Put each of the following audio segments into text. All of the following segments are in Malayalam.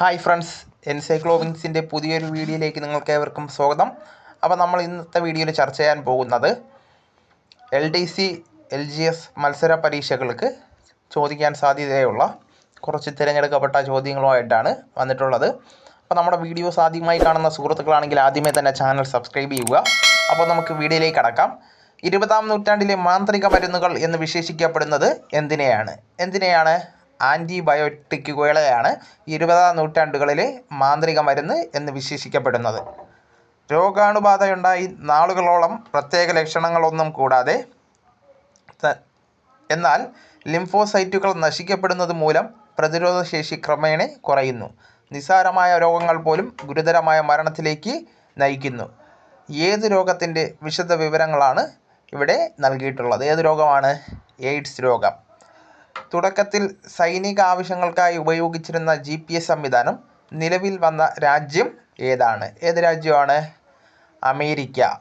ഹായ് ഫ്രണ്ട്സ് എൻസൈക്ലോവിങ്സിന്റെ പുതിയൊരു വീഡിയോയിലേക്ക് നിങ്ങൾക്ക് ഏവർക്കും സ്വാഗതം. അപ്പോൾ നമ്മൾ ഇന്നത്തെ വീഡിയോയിൽ ചർച്ച ചെയ്യാൻ പോകുന്നത് L D C L G S മത്സര പരീക്ഷകൾക്ക് ചോദിക്കാൻ സാധ്യതയുള്ള കുറച്ച് തിരഞ്ഞെടുക്കപ്പെട്ട ചോദ്യങ്ങളുമായിട്ടാണ് വന്നിട്ടുള്ളത്. അപ്പോൾ നമ്മുടെ വീഡിയോസ് ആദ്യമായി കാണുന്ന സുഹൃത്തുക്കളാണെങ്കിൽ ആദ്യമേ തന്നെ ചാനൽ സബ്സ്ക്രൈബ് ചെയ്യുക. അപ്പോൾ നമുക്ക് വീഡിയോയിലേക്ക് അടക്കാം ഇരുപതാം നൂറ്റാണ്ടിലെ മാന്ത്രിക മരുന്നുകൾ എന്ന് വിശേഷിക്കപ്പെടുന്നത് എന്തിനെയാണ്? എന്തിനെയാണ്? ആന്റിബയോട്ടിക്കുകളെയാണ് ഇരുപതാം നൂറ്റാണ്ടുകളിലെ മാന്ത്രിക മരുന്ന് എന്ന് വിശേഷിക്കപ്പെടുന്നത്. രോഗാണുബാധയുണ്ടായി നാളുകളോളം പ്രത്യേക ലക്ഷണങ്ങളൊന്നും കൂടാതെ എന്നാൽ ലിംഫോസൈറ്റുകൾ നശിക്കപ്പെടുന്നത് മൂലം പ്രതിരോധശേഷി ക്രമേണ കുറയുന്നു. നിസ്സാരമായ രോഗങ്ങൾ പോലും ഗുരുതരമായ മരണത്തിലേക്ക് നയിക്കുന്നു. ഏത് രോഗത്തിന്റെ വിശദ വിവരങ്ങളാണ് ഇവിടെ നൽകിയിട്ടുള്ളത്? ഏത് രോഗമാണ്? എയ്ഡ്സ് രോഗം. തുടക്കത്തിൽ സൈനിക ആവശ്യങ്ങൾക്കായി ഉപയോഗിച്ചിരുന്ന ജി പി എസ് സംവിധാനം നിലവിൽ വന്ന രാജ്യം ഏതാണ്? ഏത് രാജ്യമാണ്? അമേരിക്ക.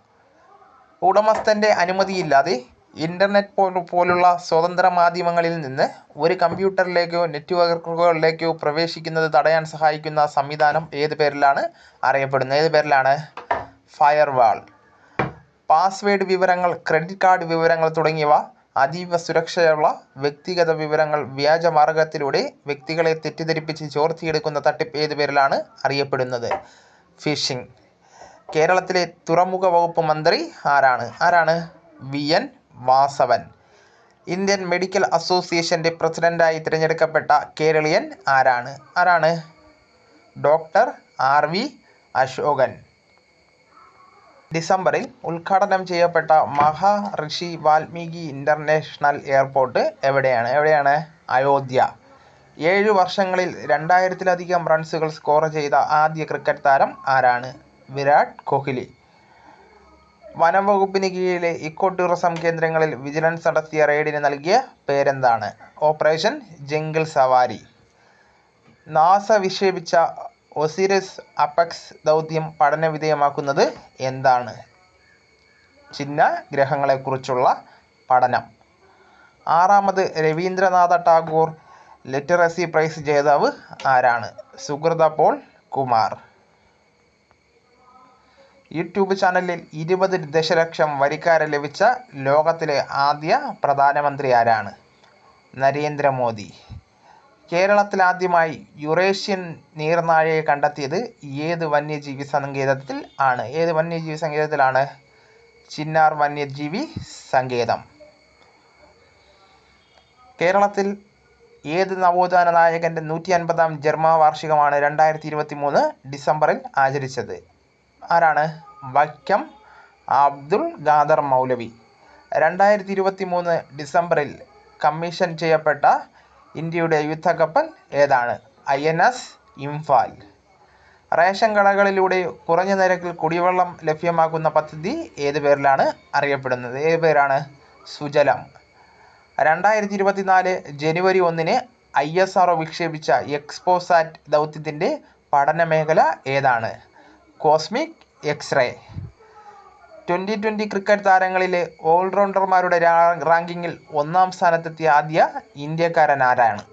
ഉടമസ്ഥന്റെ അനുമതിയില്ലാതെ ഇന്റർനെറ്റ് പോ- പോലുള്ള സ്വതന്ത്ര മാധ്യമങ്ങളിൽ നിന്ന് ഒരു കമ്പ്യൂട്ടറിലേക്കോ നെറ്റ്വർക്കുകളിലേക്കോ പ്രവേശിക്കുന്നത് തടയാൻ സഹായിക്കുന്ന സംവിധാനം ഏത് പേരിലാണ് അറിയപ്പെടുന്നത്? ഏത് പേരിലാണ്? ഫയർവാൾ പാസ്വേഡ് വിവരങ്ങൾ ക്രെഡിറ്റ് കാർഡ് വിവരങ്ങൾ തുടങ്ങിയവ അതീവ സുരക്ഷയുള്ള വ്യക്തിഗത വിവരങ്ങൾ വ്യാജ മാർഗത്തിലൂടെ വ്യക്തികളെ തെറ്റിദ്ധരിപ്പിച്ച് ചോർത്തിയെടുക്കുന്ന തട്ടിപ്പ് ഏത് പേരിലാണ് അറിയപ്പെടുന്നത്? ഫിഷിംഗ്. കേരളത്തിലെ തുറമുഖ വകുപ്പ് മന്ത്രി ആരാണ്? ആരാണ്? V. N. Vasavan. Indian medical അസോസിയേഷന്റെ പ്രസിഡന്റായി തിരഞ്ഞെടുക്കപ്പെട്ട കേരളീയൻ ആരാണ്? ആരാണ്? Doctor R V Ashokan. ഡിസംബറിൽ ഉദ്ഘാടനം ചെയ്യപ്പെട്ട മഹാ ഋഷി വാൽമീകി ഇന്റർനാഷണൽ എയർപോർട്ട് എവിടെയാണ്? എവിടെയാണ്? അയോധ്യ. ഏഴ് വർഷങ്ങളിൽ രണ്ടായിരത്തിലധികം റൺസുകൾ സ്കോർ ചെയ്ത ആദ്യ ക്രിക്കറ്റ് താരം ആരാണ്? വിരാട് കോഹ്ലി. വനം വകുപ്പിന് കീഴിലെ ഇക്കോ ടൂറിസം കേന്ദ്രങ്ങളിൽ വിജിലൻസ് നടത്തിയ റെയ്ഡിന് നൽകിയ പേരെന്താണ്? Operation jungle safari. നാസ വിക്ഷേപിച്ച ഒസിരിസ് അപെക്സ് ദൗത്യം പഠനവിധേയമാക്കുന്നത് എന്താണ്? ചിഹ്ന ഗ്രഹങ്ങളെക്കുറിച്ചുള്ള പഠനം. ആറാമത് രവീന്ദ്രനാഥ ടാഗോർ ലിറ്ററസി പ്രൈസ് ജേതാവ് ആരാണ്? സുഹൃത പോൾ കുമാർ. യൂട്യൂബ് ചാനലിൽ ഇരുപത് ദശലക്ഷം വരിക്കാരെ ലഭിച്ച ലോകത്തിലെ ആദ്യ പ്രധാനമന്ത്രി ആരാണ്? നരേന്ദ്രമോദി. കേരളത്തിൽ ആദ്യമായി യുറേഷ്യൻ നീർനാഴയെ കണ്ടെത്തിയത് ഏത് വന്യജീവി സങ്കേതത്തിൽ ആണ്? ഏത് വന്യജീവി സങ്കേതത്തിലാണ്? ചിന്നാർ വന്യജീവി സങ്കേതം. കേരളത്തിൽ ഏത് നവോത്ഥാന നായകന്റെ നൂറ്റി അൻപതാം ജന്മവാർഷികമാണ് രണ്ടായിരത്തി ഇരുപത്തി മൂന്ന് ഡിസംബറിൽ ആചരിച്ചത്? ആരാണ്? വൈക്കം അബ്ദുൾ ഖാദർ മൗലവി. രണ്ടായിരത്തി ഇരുപത്തി മൂന്ന് ഡിസംബറിൽ കമ്മീഷൻ ചെയ്യപ്പെട്ട ഇന്ത്യയുടെ യുദ്ധക്കപ്പൽ ഏതാണ്? I N S Imphal. Ration കടകളിലൂടെ കുറഞ്ഞ നിരക്കിൽ കുടിവെള്ളം ലഭ്യമാക്കുന്ന പദ്ധതി ഏത് പേരിലാണ് അറിയപ്പെടുന്നത്? ഏത് പേരാണ്? സുജലം. രണ്ടായിരത്തി ഇരുപത്തിനാല് ജനുവരി ഒന്നിന് ഐ എസ് ആർ വിക്ഷേപിച്ച എക്സ്പോസാറ്റ് ദൗത്യത്തിന്റെ പഠന മേഖല ഏതാണ്? Cosmic X-ray. Twenty twenty cricket താരങ്ങളിലെ ഓൾറൗണ്ടർമാരുടെ റാങ്കിങ്ങിൽ ഒന്നാം സ്ഥാനത്തെത്തിയ ആദ്യ ഇന്ത്യക്കാരൻ ആരാണ്?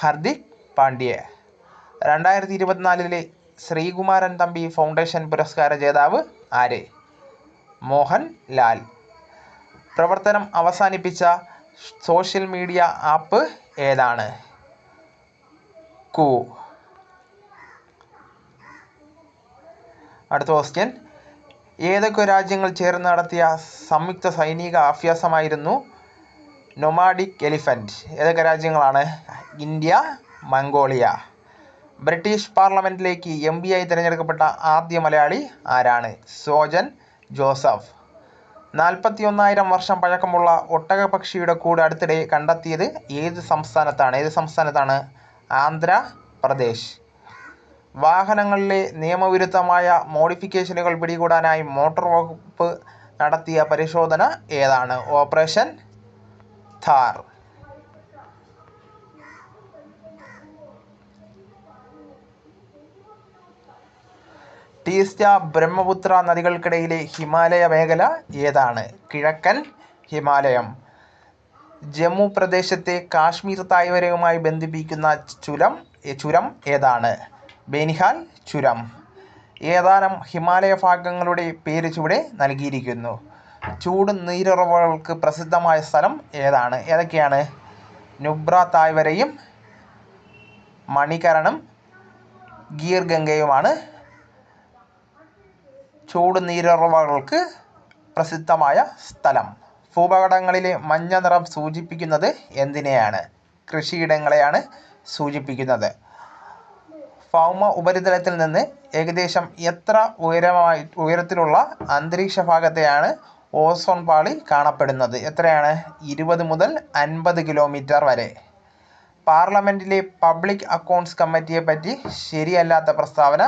ഹർദിക് പാണ്ഡ്യ. രണ്ടായിരത്തി ഇരുപത്തിനാലിലെ ശ്രീകുമാരൻ തമ്പി ഫൗണ്ടേഷൻ പുരസ്കാര ജേതാവ് ആര്? മോഹൻ ലാൽ. പ്രവർത്തനം അവസാനിപ്പിച്ച സോഷ്യൽ മീഡിയ ആപ്പ് ഏതാണ്? കൂ. അടുത്ത ക്വസ്റ്റ്യൻ ഏതൊക്കെ രാജ്യങ്ങൾ ചേർന്ന് നടത്തിയ സംയുക്ത സൈനിക അഭ്യാസമായിരുന്നു? നൊമാഡിക് എലിഫന്റ് ഏതൊക്കെ രാജ്യങ്ങളാണ്? India Mongolia. ബ്രിട്ടീഷ് പാർലമെന്റിലേക്ക് എം പി ആയി തിരഞ്ഞെടുക്കപ്പെട്ട ആദ്യ മലയാളി ആരാണ്? സോജൻ ജോസഫ് നാൽപ്പത്തി ഒന്നായിരം വർഷം പഴക്കമുള്ള ഒട്ടകപക്ഷിയുടെ കൂട് അടുത്തിടെ കണ്ടെത്തിയത് ഏത് സംസ്ഥാനത്താണ്? ഏത് സംസ്ഥാനത്താണ്? ആന്ധ്രാപ്രദേശ് വാഹനങ്ങളിലെ നിയമവിരുദ്ധമായ മോഡിഫിക്കേഷനുകൾ പിടികൂടാനായി മോട്ടോർ വകുപ്പ് നടത്തിയ പരിശോധന ഏതാണ്? ഓപ്പറേഷൻ ഥാർ. ടീസ്റ്റ ബ്രഹ്മപുത്ര നദികൾക്കിടയിലെ ഹിമാലയ മേഖല ഏതാണ്? കിഴക്കൻ ഹിമാലയം. ജമ്മു പ്രദേശത്തെ കാശ്മീർ താഴ്വരയുമായി ബന്ധിപ്പിക്കുന്ന ചുരം ചുരം ഏതാണ്? ബേനിഹാൽ ചുരം. ഏതാനും ഹിമാലയ ഭാഗങ്ങളുടെ പേര് ചുവടെ നൽകിയിരിക്കുന്നു. ചൂട് നീരുറവകൾക്ക് പ്രസിദ്ധമായ സ്ഥലം ഏതാണ്? ഏതൊക്കെയാണ്? നുബ്ര തായ്വരയും മണികരണും ഗീർ ഗംഗയുമാണ് ചൂട് നീരുറവകൾക്ക് പ്രസിദ്ധമായ സ്ഥലം. ഭൂപടങ്ങളിലെ മഞ്ഞ നിറം സൂചിപ്പിക്കുന്നത് എന്തിനെയാണ്? കൃഷിയിടങ്ങളെയാണ് സൂചിപ്പിക്കുന്നത്. ഭൗമ ഉപരിതലത്തിൽ നിന്ന് ഏകദേശം എത്ര ഉയരമായി ഉയരത്തിലുള്ള അന്തരീക്ഷ ഭാഗത്തെയാണ് ഓസോൺ പാളി കാണപ്പെടുന്നത്? എത്രയാണ്? ഇരുപത് മുതൽ അൻപത് കിലോമീറ്റർ വരെ. പാർലമെന്റിലെ പബ്ലിക് അക്കൗണ്ട്സ് കമ്മിറ്റിയെ പറ്റി ശരിയല്ലാത്ത പ്രസ്താവന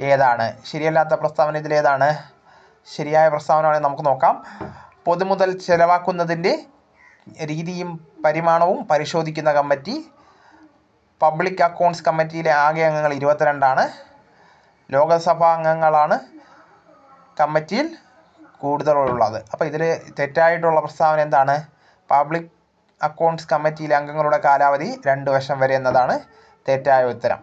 ഏതാണ്? ശരിയല്ലാത്ത പ്രസ്താവന ഇതിലേതാണ് ശരിയായ പ്രസ്താവന നമുക്ക് നോക്കാം. പൊതുമുതൽ ചെലവാക്കുന്നതിന്റെ രീതിയും പരിമാണവും പരിശോധിക്കുന്ന കമ്മിറ്റി പബ്ലിക് അക്കൗണ്ട്സ് കമ്മിറ്റിയിലെ ആകെ അംഗങ്ങൾ ഇരുപത്തിരണ്ടാണ്. ലോകസഭാ അംഗങ്ങളാണ് കമ്മിറ്റിയിൽ കൂടുതലുള്ളത്. അപ്പോൾ ഇതിൽ തെറ്റായിട്ടുള്ള പ്രസ്താവന എന്താണ്? പബ്ലിക് അക്കൗണ്ട്സ് കമ്മിറ്റിയിലെ അംഗങ്ങളുടെ കാലാവധി രണ്ട് വർഷം വരെ എന്നതാണ് തെറ്റായ ഉത്തരം.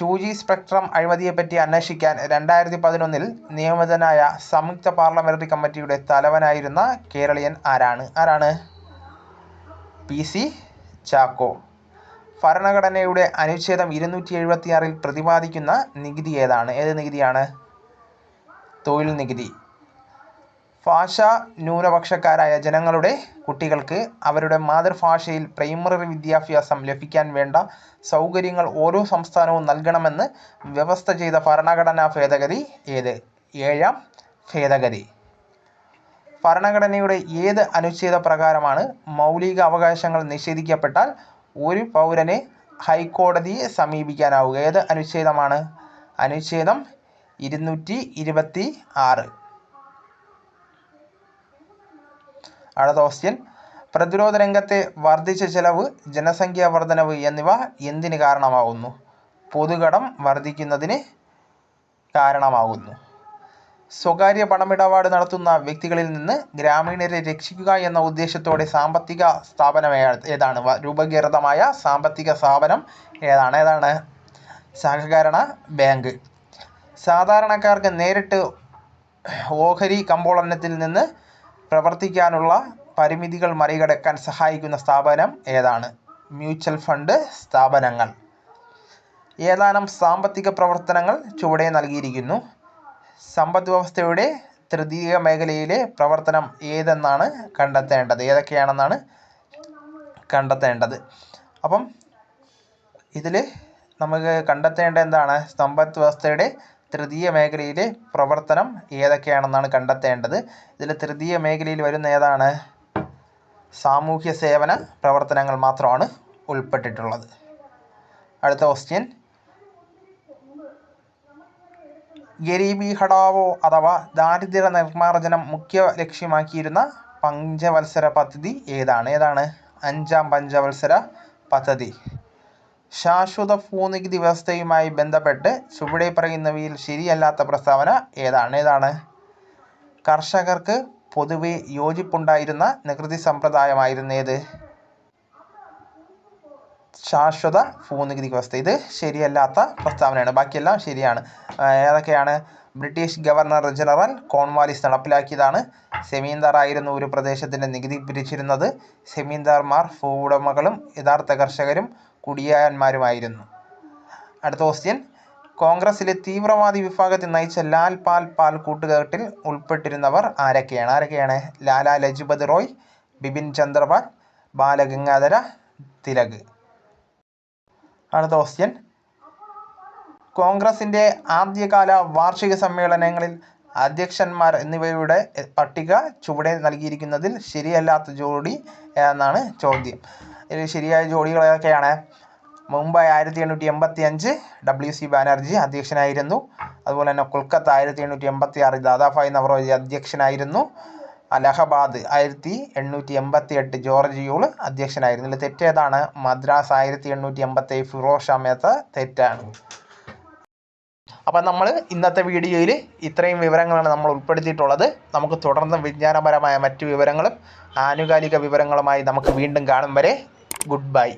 ടു ജി സ്പെക്ട്രം അഴിമതിയെപ്പറ്റി അന്വേഷിക്കാൻ രണ്ടായിരത്തി പതിനൊന്നിൽ നിയമിതനായ സംയുക്ത പാർലമെന്ററി കമ്മിറ്റിയുടെ തലവനായിരുന്ന കേരളീയൻ ആരാണ്? ആരാണ്? P C Chacko. ഭരണഘടനയുടെ അനുച്ഛേദം ഇരുന്നൂറ്റി എഴുപത്തിയാറിൽ പ്രതിപാദിക്കുന്ന നികുതി ഏതാണ്? ഏത് നികുതിയാണ്? തൊഴിൽ നികുതി. ഭാഷാ ന്യൂനപക്ഷക്കാരായ ജനങ്ങളുടെ കുട്ടികൾക്ക് അവരുടെ മാതൃഭാഷയിൽ പ്രൈമറി വിദ്യാഭ്യാസം ലഭിക്കാൻ വേണ്ട സൗകര്യങ്ങൾ ഓരോ സംസ്ഥാനവും നൽകണമെന്ന് വ്യവസ്ഥ ചെയ്ത ഭരണഘടനാ ഭേദഗതി ഏത്? ഏഴാം ഭേദഗതി. ഭരണഘടനയുടെ ഏത് അനുച്ഛേദ പ്രകാരമാണ് മൗലിക അവകാശങ്ങൾ നിഷേധിക്കപ്പെട്ടാൽ ഒരു പൗരന് ഹൈക്കോടതിയെ സമീപിക്കാനാവുക. ഏത് അനുച്ഛേദമാണ്? അനുച്ഛേദം ഇരുന്നൂറ്റി ഇരുപത്തി ആറ് അടുത്ത ക്വസ്റ്റ്യൻ പ്രതിരോധ രംഗത്തെ വർദ്ധിച്ച ചെലവ് ജനസംഖ്യാ വർധനവ് എന്നിവ എന്തിന് കാരണമാകുന്നു? പൊതുകടം വർദ്ധിക്കുന്നതിന് കാരണമാകുന്നു. സ്വകാര്യ പണമിടപാട് നടത്തുന്ന വ്യക്തികളിൽ നിന്ന് ഗ്രാമീണരെ രക്ഷിക്കുക എന്ന ഉദ്ദേശത്തോടെ സാമ്പത്തിക സ്ഥാപനം ഏതാണ്? രൂപീകൃതമായ സാമ്പത്തിക സ്ഥാപനം ഏതാണ്? ഏതാണ്? സഹകരണ ബാങ്ക്. സാധാരണക്കാർക്ക് നേരിട്ട് ഓഹരി കമ്പോളനത്തിൽ നിന്ന് പ്രവർത്തിക്കാനുള്ള പരിമിതികൾ മറികടക്കാൻ സഹായിക്കുന്ന സ്ഥാപനം ഏതാണ്? മ്യൂച്വൽ ഫണ്ട് സ്ഥാപനങ്ങൾ. ഏതാനും സാമ്പത്തിക പ്രവർത്തനങ്ങൾ ചുവടെ നൽകിയിരിക്കുന്നു. സമ്പദ് വ്യവസ്ഥയുടെ തൃതീയ മേഖലയിലെ പ്രവർത്തനം ഏതെന്നാണ് കണ്ടെത്തേണ്ടത്? ഏതൊക്കെയാണെന്നാണ് കണ്ടെത്തേണ്ടത്? അപ്പം ഇതിൽ നമുക്ക് കണ്ടെത്തേണ്ട എന്താണ്? സമ്പദ് വ്യവസ്ഥയുടെ തൃതീയ മേഖലയിലെ പ്രവർത്തനം ഏതൊക്കെയാണെന്നാണ് കണ്ടെത്തേണ്ടത്. ഇതിൽ തൃതീയ മേഖലയിൽ വരുന്ന ഏതാണ്? സാമൂഹ്യ സേവന പ്രവർത്തനങ്ങൾ മാത്രമാണ് ഉൾപ്പെട്ടിട്ടുള്ളത്. അടുത്ത ക്വസ്റ്റ്യൻ ഗരീബി ഹടാവോ അഥവാ ദാരിദ്ര്യ നിർമ്മാർജനം മുഖ്യ ലക്ഷ്യമാക്കിയിരുന്ന പഞ്ചവത്സര പദ്ധതി ഏതാണ്? ഏതാണ്? അഞ്ചാം പഞ്ചവത്സര പദ്ധതി. ശാശ്വത ഭൂനികുതി വ്യവസ്ഥയുമായി ബന്ധപ്പെട്ട് ചുവടെ പറയുന്നവയിൽ ശരിയല്ലാത്ത പ്രസ്താവന ഏതാണ്? ഏതാണ്? കർഷകർക്ക് പൊതുവെ യോജിപ്പുണ്ടായിരുന്ന നികുതി സമ്പ്രദായമായിരുന്നു ഏത്? ശാശ്വത ഭൂനികുതി വ്യവസ്ഥ. ഇത് ശരിയല്ലാത്ത പ്രസ്താവനയാണ്. ബാക്കിയെല്ലാം ശരിയാണ്. ഏതൊക്കെയാണ്? ബ്രിട്ടീഷ് ഗവർണർ ജനറൽ കോൺവാലിസ് നടപ്പിലാക്കിയതാണ്. സെമീന്ദാർ ആയിരുന്നു ഒരു പ്രദേശത്തിന്റെ നികുതി പിരിച്ചിരുന്നത്. സെമീന്ദാർമാർ ഭൂവുടമകളും യഥാർത്ഥ കർഷകരും കുടിയാന്മാരുമായിരുന്നു അടുത്ത ക്വസ്റ്റ്യൻ കോൺഗ്രസിലെ തീവ്രവാദി വിഭാഗത്തെ നയിച്ച ലാൽ പാൽ പാൽ കൂട്ടുകെട്ടിൽ ഉൾപ്പെട്ടിരുന്നവർ ആരൊക്കെയാണ്? ആരൊക്കെയാണ്? ലാലാ ലജ്പത് റോയ് ബിപിൻ ചന്ദ്രപാൽ ബാലഗംഗാധര തിലക്. അടുത്ത ക്വസ്റ്റ്യൻ കോൺഗ്രസിന്റെ ആദ്യകാല വാർഷിക സമ്മേളനങ്ങളിൽ അധ്യക്ഷന്മാർ എന്നിവയുടെ പട്ടിക ചുവടെ നൽകിയിരിക്കുന്നതിൽ ശരിയല്ലാത്ത ജോഡി എന്നാണ് ചോദ്യം. ഇതിൽ ശരിയായ ജോഡികളൊക്കെയാണ്. മുംബൈ ആയിരത്തി എണ്ണൂറ്റി എൺപത്തി അഞ്ച് ഡബ്ല്യു സി ബാനർജി അധ്യക്ഷനായിരുന്നു. അതുപോലെ തന്നെ കൊൽക്കത്ത ആയിരത്തി എണ്ണൂറ്റി എൺപത്തി ആറ് ദാദാഭായ് നവറോജി അധ്യക്ഷനായിരുന്നു. അലഹബാദ് ആയിരത്തി എണ്ണൂറ്റി എൺപത്തി എട്ട് ജോർജ് യൂൾ അധ്യക്ഷനായിരുന്നു. ഇതിൽ തെറ്റേതാണ് മദ്രാസ് ആയിരത്തി എണ്ണൂറ്റി എൺപത്തി ഫിറോസ് ഷാ മേത്ത തെറ്റാണ്. അപ്പം നമ്മൾ ഇന്നത്തെ വീഡിയോയിൽ ഇത്രയും വിവരങ്ങളാണ് നമ്മൾ ഉൾപ്പെടുത്തിയിട്ടുള്ളത്. നമുക്ക് തുടർന്ന് വിജ്ഞാനപരമായ മറ്റു വിവരങ്ങളും ആനുകാലിക വിവരങ്ങളുമായി നമുക്ക് വീണ്ടും കാണും വരെ. Good bye.